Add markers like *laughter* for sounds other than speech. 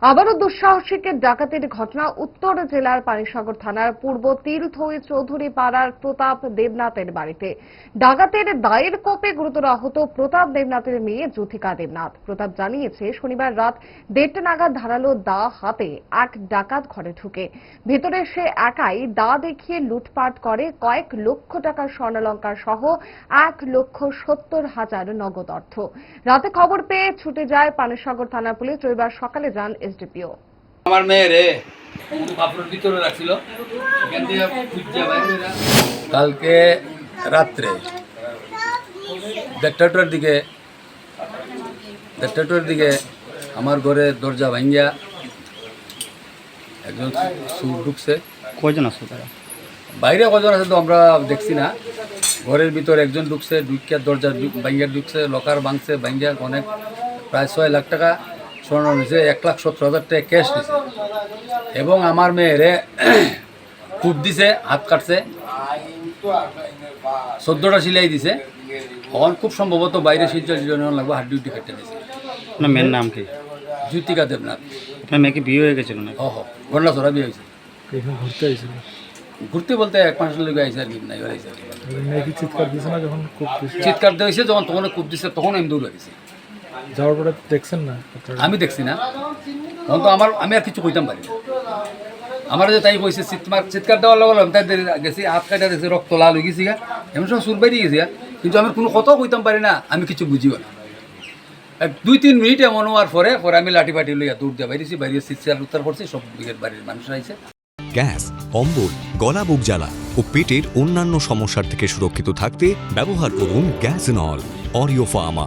আবারও দুঃসাহসিক ডাকাতির ঘটনা উত্তর জেলার পানিসাগর থানার পূর্ব তিলথই চৌধুরী পাড়ার প্রতাপ দেবনাথের বাড়িতে। ডাকাতের দায়ের কোপে গুরুতর আহত প্রতাপ দেবনাথের মেয়ে জ্যোতিকা দেবনাথ। প্রতাপ জানিয়েছে, শনিবার রাত দেড়টা নাগাদ ধারালো দা হাতে এক ডাকাত ঘরে ঢুকে। ভেতরে সে একাই দা দেখিয়ে লুটপাট করে কয়েক লক্ষ টাকার স্বর্ণালঙ্কার সহ এক লক্ষ সত্তর হাজার নগদ অর্থ। রাতে খবর পেয়ে ছুটে যায় পানিসাগর থানা পুলিশ। রবিবার সকালে যান এসডিপিও আমার মেয়ে রে। কাপড়ের ভিতরে রাখছিল। কালকে রাত্রে দেড়টাটার দিকে দেড়টাটার দিকে আমার ঘরে দরজা ভাঙ্গিয়া একজন সুর ঢুকছে। কয়জন আসো তারা? বাইরে কজন আছে তো আমরা দেখছি না। ঘরের ভিতর একজন ঢুকছে ঢুকিয়া দরজা ভাঙ্গিয়া ঢুকছে লকার ভাঙছে ভাঙ্গিয়া অনেক প্রায় ছয় লাখ টাকা স্বর্ণ নিছে এক লাখ সত্তর হাজার টাকা ক্যাশ নিছে। এবং আমার মেয়েরে *clears throat* কূপ দিছে হাত কাটছে। চোদ্দোটা সিলাই দিছে। এখন খুব সম্ভবত বাইরে শিলচর জিরোন লাগবে হাড্ডি উড্ডি কেটে দিছে। আপনার মেয়ের নাম কি? জ্যোতিকা দেবনাথ। আপনার মেয়েকে বিয়ে হয়ে গেছিল না হ হ গন্ডা ছড়া বিয়ে হয়েছে। ঘুরতে আইছিল। ঘুরতে বলতে এক মাসের লোক আইসে আর কি নাই চিৎকার দিছে না যখন চিৎকার দিয়েছে যখন তখন কূপ দিছে তখন আমি দৌড় গেছি। যাওয়ার পরে দেখছেন না? আমি দেখছি না। তখন তো আমার আমি আর কিছু কইতাম পারি না। আমার যে তাই কইছে চিৎকার চিৎকার দেওয়ার লগে লগে আমি তাই গেছি হাত কাটা দেখছি রক্ত লাল হয়ে গেছি গা। এমন সময় সুর বাইরে গেছি কিন্তু আমি কোনো কথাও কইতাম পারি না আমি কিছু বুঝিও না। দুই তিন মিনিট এমন হওয়ার পরে পরে আমি লাঠি ফাটি লইয়া দৌড় দিয়ে বাইরেছি বাইরে চিৎকার উত্তর পড়ছি সব দিকের বাড়ির মানুষ আইছে। গ্যাস অম্বল গলা বুক জ্বালা ও পেটের অন্যান্য সমস্যার থেকে সুরক্ষিত থাকতে ব্যবহার করুন গ্যাস নল অরিও ফার্মা।